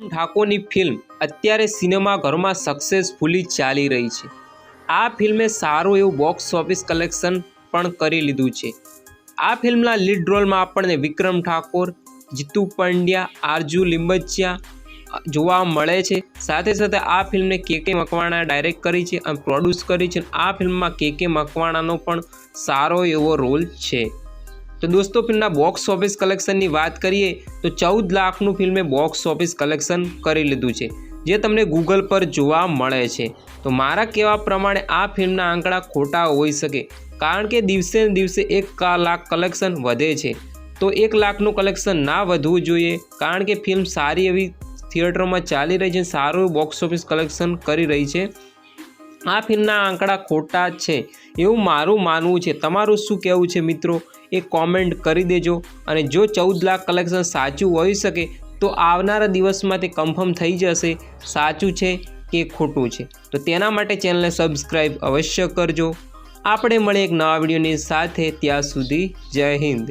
ઠાકોરની film અત્યારે સિનેમાઘરોમાં successfully ચાલી રહી છે. આ ફિલ્મે સારું એવું બોક્સ ઓફિસ કલેક્શન પણ કરી લીધું છે. આ ફિલ્મના લીડ રોલમાં આપણને વિક્રમ ઠાકોર, જીતુ પંડ્યા, આરજુ લિંબચિયા જોવા મળે છે. સાથે સાથે આ ફિલ્મને કે કે મકવાણા ડાયરેક્ટ કરી છે અને પ્રોડ્યુસ કરી છે. આ ફિલ્મમાં કે કે મકવાણાનો પણ સારો એવો રોલ છે. તો દોસ્તો, ફિલ્મના બોક્સ ઓફિસ કલેક્શનની વાત કરીએ, તો ચૌદ લાખનું ફિલ્મે બોક્સ ઓફિસ કલેક્શન કરી લીધું છે, જે તમને ગૂગલ પર જોવા મળે છે. તો મારા કહેવા પ્રમાણે આ ફિલ્મના આંકડા ખોટા હોઈ શકે, કારણ કે દિવસે ને દિવસે એક લાખ કલેક્શન વધે છે. તો એક લાખનું કલેક્શન ના વધવું જોઈએ, કારણ કે ફિલ્મ સારી એવી થિયેટરોમાં ચાલી રહી છે, સારું બોક્સ ઓફિસ કલેક્શન કરી રહી છે. આ ફિલ્મના આંકડા ખોટા છે. એવું મારું માનવું છે. તમારું શું કહેવું છે મિત્રો? એ કોમેન્ટ કરી દેજો. અને જો ચૌદ લાખ કલેક્શન સાચું હોઈ શકે, તો આવનારા દિવસમાં તે કન્ફર્મ થઈ જશે. સાચું છે કે ખોટું છે? તો તેના માટે ચેનલને સબસ્ક્રાઈબ અવશ્ય કરજો. આપણે મળીએ એક નવા વિડીયોની સાથે. ત્યાં સુધી જય હિન્દ.